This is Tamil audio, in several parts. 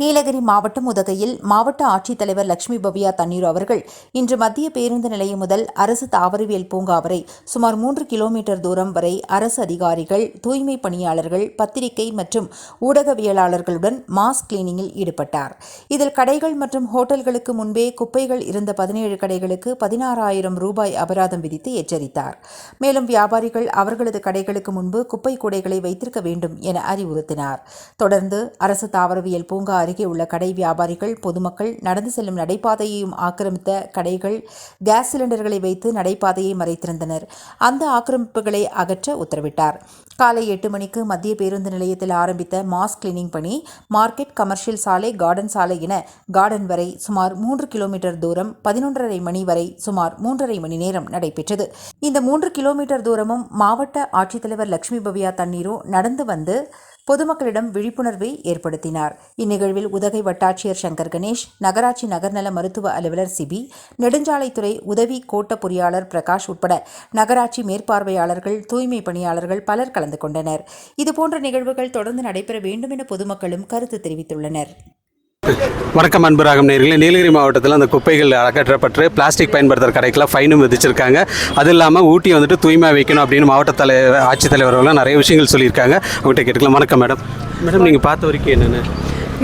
நீலகிரி மாவட்டம் உதகையில் மாவட்ட ஆட்சித்தலைவர் லட்சுமி பவியா தண்ணீர் அவர்கள் இன்று மத்திய பேருந்து நிலையம் முதல் அரசு தாவரவியல் பூங்கா வரை சுமார் மூன்று கிலோமீட்டர் தூரம் வரை அரசு அதிகாரிகள் தூய்மை பணியாளர்கள் பத்திரிகை மற்றும் ஊடகவியலாளர்களுடன் மாஸ் கிளீனிங்கில் ஈடுபட்டார் இதில் கடைகள் மற்றும் ஹோட்டல்களுக்கு முன்பே குப்பைகள் இருந்த பதினேழு கடைகளுக்கு பதினாறாயிரம் ரூபாய் அபராதம் விதித்து எச்சரித்தார் மேலும் வியாபாரிகள் அவர்களது கடைகளுக்கு முன்பு குப்பை கூடைகளை வைத்திருக்க வேண்டும் என அறிவுறுத்தினார் தொடர்ந்து அரசு தாவரவியல் பூங்கா அருகே உள்ள கடை வியாபாரிகள் பொதுமக்கள் நடந்து செல்லும் நடைபாதையையும் ஆக்கிரமித்த கடைகள் கேஸ் சிலிண்டர்களை வைத்து நடைபாதையை மறைத்திருந்தனர் அந்த ஆக்கிரமிப்புகளை அகற்ற உத்தரவிட்டார் காலை எட்டு மணிக்கு மத்திய பேருந்து நிலையத்தில் ஆரம்பித்த மாஸ் கிளீனிங் பணி மார்க்கெட் கமர்ஷியல் சாலை கார்டன் சாலை என கார்டன் வரை சுமார் மூன்று கிலோமீட்டர் தூரம் பதினொன்றரை மணி வரை சுமார் மூன்றரை மணி நேரம் நடைபெற்றது இந்த மூன்று கிலோமீட்டர் தூரமும் மாவட்ட ஆட்சித்தலைவர் லட்சுமி பவியா தண்ணீரும் நடந்து வந்து பொதுமக்களிடம் விழிப்புணர்வை ஏற்படுத்தினார் இந்நிகழ்வில் உதகை வட்டாட்சியர் சங்கர் கணேஷ் நகராட்சி நகர்நல மருத்துவ அலுவலர் சிபி நெடுஞ்சாலைத்துறை உதவி கோட்ட பொறியாளர் பிரகாஷ் உட்பட நகராட்சி மேற்பார்வையாளர்கள் தூய்மை பணியாளர்கள் பலர் கலந்து கொண்டனர் இதுபோன்ற நிகழ்வுகள் தொடர்ந்து நடைபெற வேண்டும் என பொதுமக்களும் கருத்து தெரிவித்துள்ளனர் வணக்கம் அன்பராகம் நேர்களே நீலகிரி மாவட்டத்தில் அந்த குப்பைகள் அகற்றப்பட்டு பிளாஸ்டிக் பயன்படுத்துகிற கடைக்கெல்லாம் ஃபைனும் விதிச்சிருக்காங்க அது இல்லாமல் ஊட்டி வந்துட்டு தூய்மை வைக்கணும் அப்படின்னு மாவட்ட தலைவர் ஆட்சித்தலைவர்கள்லாம் நிறைய விஷயங்கள் சொல்லியிருக்காங்க அவங்ககிட்ட கேட்டுக்கலாம் வணக்கம் மேடம் மேடம் நீங்கள் பார்த்த வரைக்கும் என்னென்ன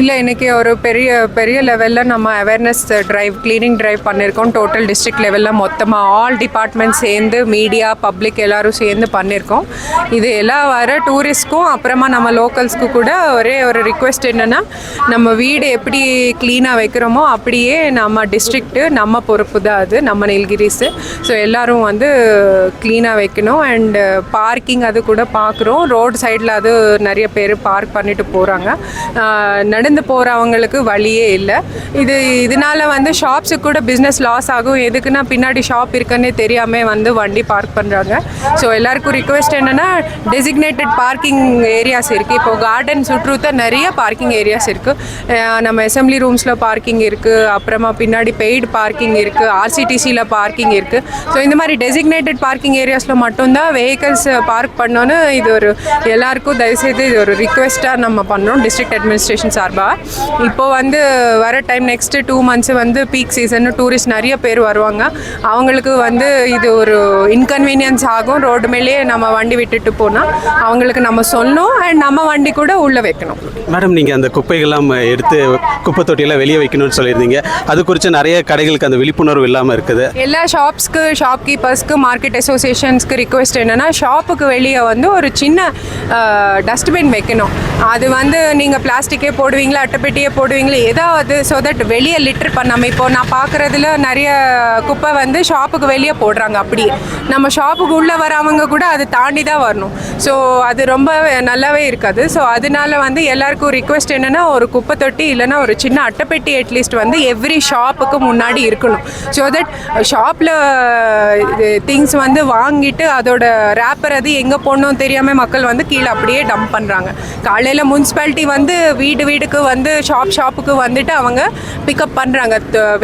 இல்லை இன்றைக்கி ஒரு பெரிய பெரிய லெவலில் நம்ம அவேர்னஸ் ட்ரைவ் க்ளீனிங் ட்ரைவ் பண்ணியிருக்கோம் டோட்டல் டிஸ்ட்ரிக்ட் லெவலில் மொத்தமாக ஆல் டிபார்ட்மெண்ட் சேர்ந்து மீடியா பப்ளிக் எல்லோரும் சேர்ந்து பண்ணியிருக்கோம் இது எல்லா வர டூரிஸ்ட்க்கும் அப்புறமா நம்ம லோக்கல்ஸ்க்கு கூட ஒரே ஒரு ரிக்வெஸ்ட் என்னென்னா நம்ம வீடு எப்படி க்ளீனாக வைக்கிறோமோ அப்படியே நம்ம டிஸ்ட்ரிக்ட்டு நம்ம பொறுப்பு தான் அது நம்ம நீல்கிரிஸு ஸோ எல்லோரும் வந்து க்ளீனாக வைக்கணும் அண்டு பார்க்கிங் அது கூட பார்க்குறோம் ரோடு சைடில் அது நிறைய பேர் பார்க் பண்ணிட்டு போகிறாங்க நடந்து போகிறவங்களுக்கு வழியே இல்லை இது இதனால் வந்து ஷாப்ஸுக்கு கூட பிஸ்னஸ் லாஸ் ஆகும் எதுக்குன்னா பின்னாடி ஷாப் இருக்குன்னே தெரியாமல் வந்து வண்டி பார்க் பண்ணுறாங்க ஸோ எல்லாருக்கும் ரிக்வெஸ்ட் என்னென்னா டெசிக்னேட்டட் பார்க்கிங் ஏரியாஸ் இருக்குது இப்போது கார்டன் சுற்றுத்த நிறைய பார்க்கிங் ஏரியாஸ் இருக்குது நம்ம அசம்பிளி ரூம்ஸில் பார்க்கிங் இருக்குது அப்புறமா பின்னாடி பெய்டு பார்க்கிங் இருக்குது ஆர்சிடிசியில் பார்க்கிங் இருக்குது ஸோ இந்த மாதிரி டெசிக்னேட்டட் பார்க்கிங் ஏரியாஸில் மட்டும்தான் வெஹிக்கல்ஸ் பார்க் பண்ணோன்னு இது ஒரு எல்லாருக்கும் தயவுசெய்து இது ஒரு ரிக்வெஸ்ட்டாக நம்ம பண்ணுறோம் டிஸ்ட்ரிக்ட் அட்மினிஸ்ட்ரேஷன் சார் ரூபா இப்போ வந்து வர டைம் நெக்ஸ்ட்டு டூ மந்த்ஸ் வந்து பீக் சீசன் டூரிஸ்ட் நிறைய பேர் வருவாங்க அவங்களுக்கு வந்து இது ஒரு இன்கன்வீனியன்ஸ் ஆகும் ரோடு மேலேயே நம்ம வண்டி விட்டுட்டு போனால் அவங்களுக்கு நம்ம சொல்லணும் அண்ட் நம்ம வண்டி கூட உள்ளே வைக்கணும் மேடம் நீங்கள் அந்த குப்பைகள்லாம் எடுத்து குப்பை தொட்டியெல்லாம் வெளியே வைக்கணும்னு சொல்லியிருந்தீங்க அது குறித்து நிறைய கடைகளுக்கு அந்த விழிப்புணர்வு இல்லாமல் இருக்குது எல்லா ஷாப்ஸ்க்கு ஷாப் கீப்பர்ஸ்க்கு மார்க்கெட் அசோசியேஷன்ஸ்க்கு ரிக்வெஸ்ட் என்னென்னா ஷாப்புக்கு வெளியே வந்து ஒரு சின்ன டஸ்ட்பின் வைக்கணும் அது வந்து நீங்கள் பிளாஸ்டிக்கே போடுவீங்க போடுவீங்களா அட்டைப்பெட்டியை போடுவீங்களா ஏதாவது ஸோ தட் வெளியே லிட்டர் பண்ணாமல் இப்போது நான் பார்க்குறதுல நிறைய குப்பை வந்து ஷாப்புக்கு வெளியே போடுறாங்க அப்படியே நம்ம ஷாப்புக்கு உள்ளே வரவங்க கூட அது தாண்டி தான் வரணும் ஸோ அது ரொம்ப நல்லாவே இருக்காது ஸோ அதனால வந்து எல்லாருக்கும் ரிக்வெஸ்ட் என்னென்னா ஒரு குப்பை தொட்டி இல்லைனா ஒரு சின்ன அட்டைப்பெட்டி அட்லீஸ்ட் வந்து எவ்ரி ஷாப்புக்கு முன்னாடி இருக்கணும் ஸோ தட் ஷாப்பில் திங்ஸ் வந்து வாங்கிட்டு அதோட ரேப்பர் அது எங்கே போடணும் தெரியாமல் மக்கள் வந்து கீழே அப்படியே டம்ப் பண்ணுறாங்க காலையில் முன்சிபாலிட்டி வந்து வீடு வீடுக்கு ஷாப்புக்கு வந்து ஷாப் ஷாப்புக்கு வந்துட்டு அவங்க பிக்கப் பண்ணுறாங்க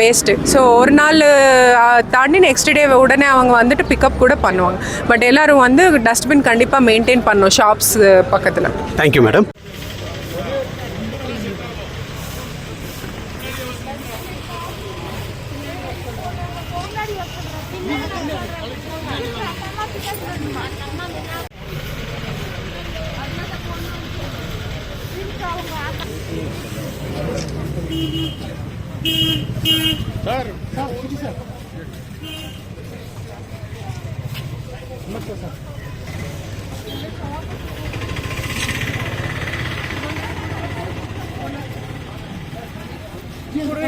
வேஸ்ட்டு ஸோ ஒரு நாள் தாண்டி நெக்ஸ்ட் டே உடனே அவங்க வந்துட்டு பிக்கப் கூட பண்ணுவாங்க பட் எல்லோரும் வந்து டஸ்ட்பின் கண்டிப்பாக மெயின்டைன் பண்ணும் ஷாப்ஸ் பக்கத்தில் தேங்க்யூ மேடம் சரி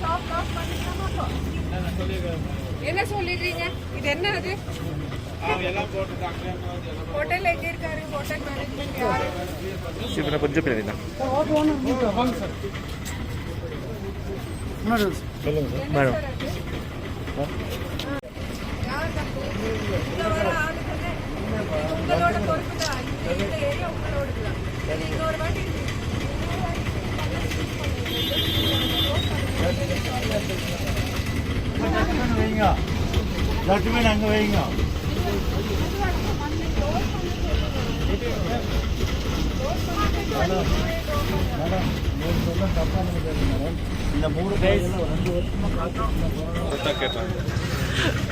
ஷாப் லாஸ் பண்ணிட்டோமா என்ன சொல்லிடுறீங்க இது என்னது ಹೋಟೆಲ್ ಹೇಗಿರ್ತಾರೆ ಹೋಟೆಲ್ ಮ್ಯಾನೇಜ್ಮೆಂಟ್ ಯಾರು ಶಿವನ ಪಂಜು ಪಿರವಿನ ಮೇಡಮ್ உங்களோட பொறுப்பு தான் இந்த ஏரியா உங்களோட தான் இன்னொரு வாட்டி வைங்க லட்சுமி அங்க வைங்க மேடம் மேடம் నేను சொல்ல தப்பான மேடம் இந்த மூணு கைஸ் ரெண்டு வருஷமா காத்து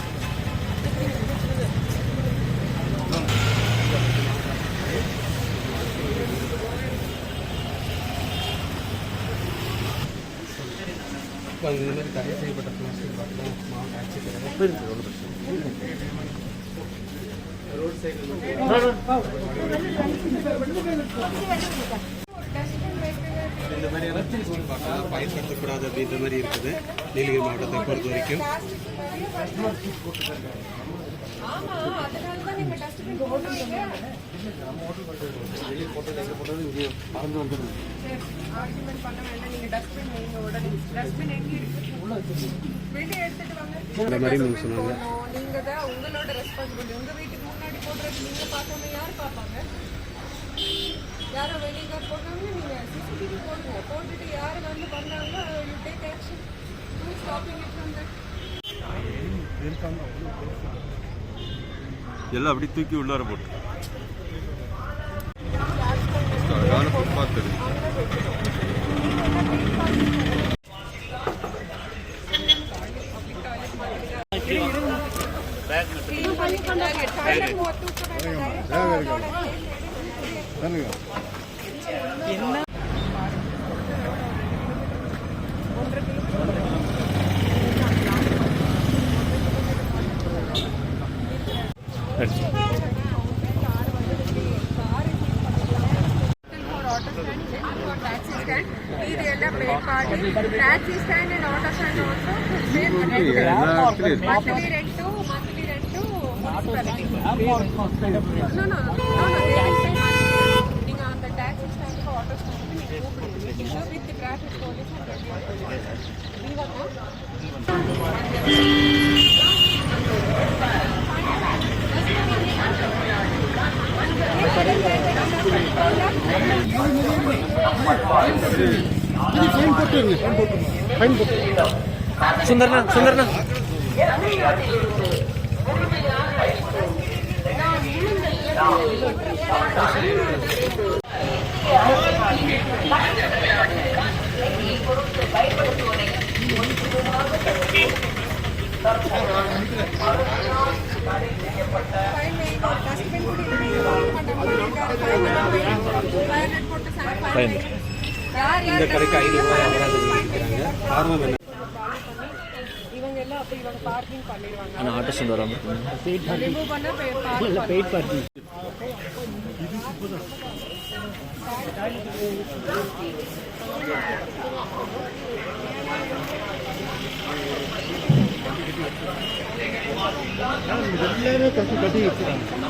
இப்போ இந்த மாதிரி தடை செய்யப்பட்ட பிளாஸ்டிக் பாட்டிலும் மாவு அடிச்சு ரோடு இந்த மாதிரியான தூசூர் பார்த்தா பயன்படுத்தக்கூடாது அப்படின்ற மாதிரி இருக்குது நீலகிரி மாவட்டத்தை பொறுத்த வரைக்கும் போட்டது போட்டது இங்கே மறந்து வந்துடுது டஸ்ட்பின் வைங்க உடனே டஸ்ட்பின் எங்கே இருக்கு வெளியே எடுத்துட்டு வாங்க தான் உங்களோட ரெஸ்பான்சிபிலிட்டி உங்க வீட்டுக்கு முன்னாடி போடுறது நீங்க பார்க்காம யார் பார்ப்பாங்க யாரோ வெளியே போடுறாங்க நீங்க சிசிடிவி போடுங்க போட்டுட்டு யார் வந்து பண்ணாங்களோ யூ டேக் ஆக்ஷன் ஸ்டாப்பிங் எல்லாம் அப்படி தூக்கி உள்ளார போட்டு அழகான ஃபுட்பாத் தெரியும் ಧನ್ಯವಾದ Taxi stand and auto stand also same rent. Monthly rent to municipality. No. The taxi stand for auto stand is included with the traffic police and regular police. Fine போட்டுருங்க ஃபைன் போட்டு சுந்தர்ணா சுந்தர்ணா பயன்படுத்த இந்த கடைக்கு ஐநூறு ரூபாய் அகராஜம் விற்கிறாங்க காரணம் என்ன பெயிட் பார்க்கிங் எல்லாரும் கட்டி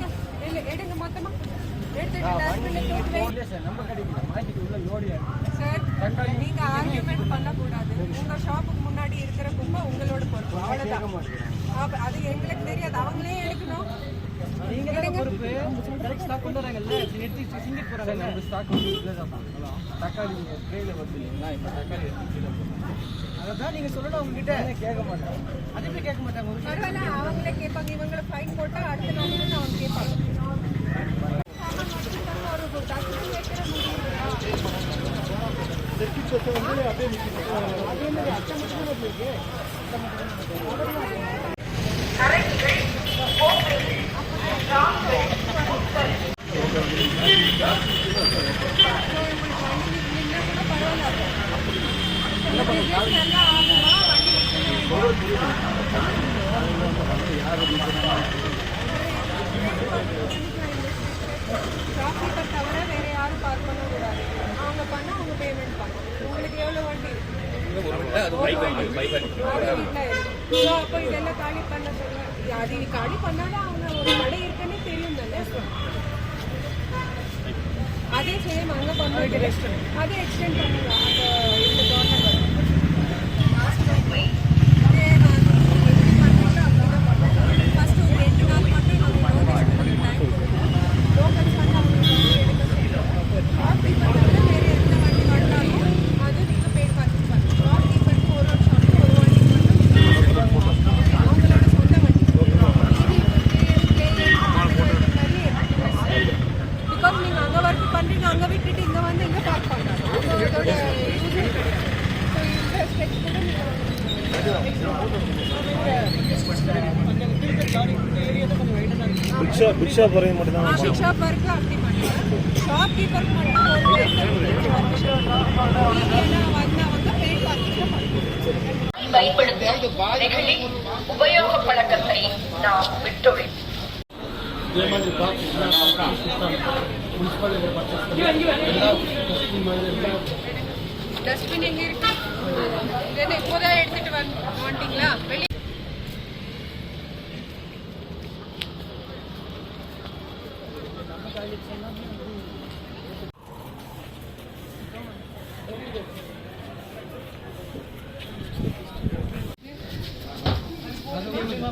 சார் நீங்க ஆர்குமெண்ட் பண்ணக்கூடாது உங்க ஷாப்புக்கு முன்னாடி இருக்கிற கும்பை உங்களோட பொறுப்பு அவ்வளவுதான் அது எங்களுக்கு தெரியாது அவங்களே எடுக்கணும் தக்காளி ட்ரெயில வருது இல்லைங்களா இப்போ தக்காளி எடுத்து கீழே போடுறோம் அதான் நீங்க சொல்லணும் அவங்க கேட்க மாட்டாங்க அதே கேட்க மாட்டாங்க அவங்களே கேட்பாங்க இவங்களை ஃபைன் போட்டா அடுத்த நாள் அவங்க கேட்பாங்க டிராஃபிக்கை தவிர வேறு யாரும் பார்க் பண்ணக்கூடாது அவங்க பண்ணால் அவங்க பேமெண்ட் பண்ணணும் அப்போ இதெல்லாம் காலி பண்ண சொல்லுங்க அது காலி பண்ணாலும் அவங்க ஒரு கடை இருக்குன்னு தெரியும் தானே அதே சேம் அங்கே பண்ணுறது அதே எக்ஸ்டெண்ட் பண்ணுங்க அந்த பிக்ஷா பிக்ஷா போறது மட்டும் தான் பிக்ஷா பார்க்க அப்படி பண்ணுவோம் ஷாப் கீப்பர் மட்டும் ஒரு உபயோகப்பழக்கத்தை நாம் டஸ்ட்பின் இருக்கு எடுத்துட்டு வெளியே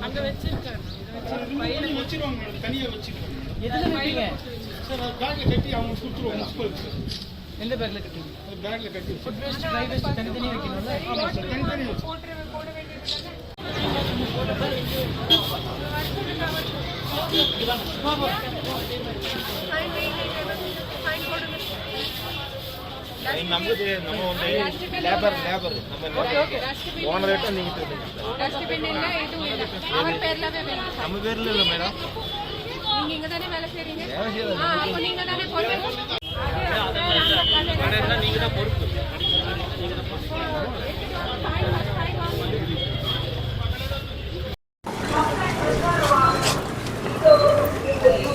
அங்க வச்சிருக்காங்க வச்சிருவாங்க மேடம் தனியா வச்சிருக்காங்க எதுல வைப்பீங்க சார் பேக்ல கட்டி அவங்க கொடுத்துருவோம் ஸ்கூலுக்கு எந்த பேக்ல கட்டி பேக்ல கட்டி ஃபுட் வேஸ்ட் ட்ரை வேஸ்ட் தனித்தனியா வைக்கணும்ல தனித்தனியா போட்டு போட வேண்டியது ನಮ್ಮದು ನಮ್ಮ ಒಂದು ಲೇಬರ್ நீங்க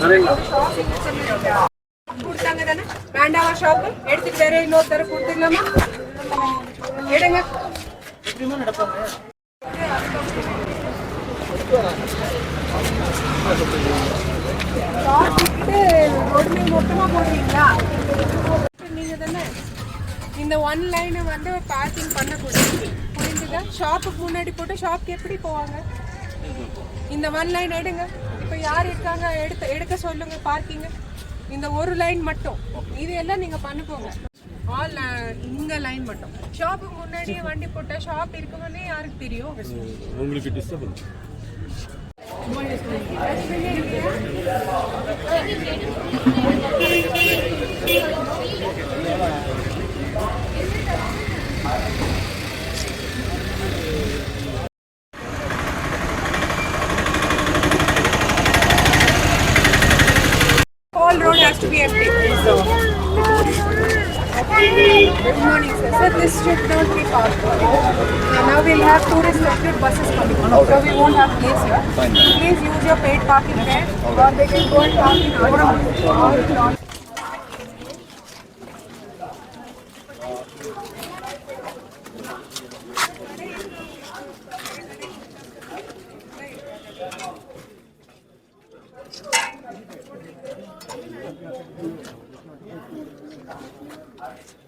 கொடுத்தாங்க தானே வேண்டாமா ஷாப்பு எடுத்துட்டு வேற இன்னொரு தர கொடுத்துக்கலாமா எடுங்க உடனே மொத்தமா போடுறீங்களா நீங்க தானே இந்த ஒன் லைனை வந்து பேக்கிங் பண்ணக்கூடாது புரிஞ்சுங்க ஷாப்புக்கு முன்னாடி போட்டு ஷாப்புக்கு எப்படி போவாங்க இந்த ஒன் லைன் எடுங்க யார் இருக்காங்க எடுத்து எடுக்க சொல்லுங்க பார்க்கிங்க இந்த ஒரு லைன் மட்டும் இது எல்லாம் நீங்க பண்ணி போங்க ஆல் இந்த லைன் மட்டும் ஷாப்புக்கு முன்னாடியே வண்டி போட்ட ஷாப் இருக்குமே யாருக்கு தெரியும் உங்களுக்கு disturbance Thank Good morning, sir. Sir, this should not be parked. Uh, now we'll have two restricted buses coming, so we won't have place here. Please use your paid parking there, or they can go and park in our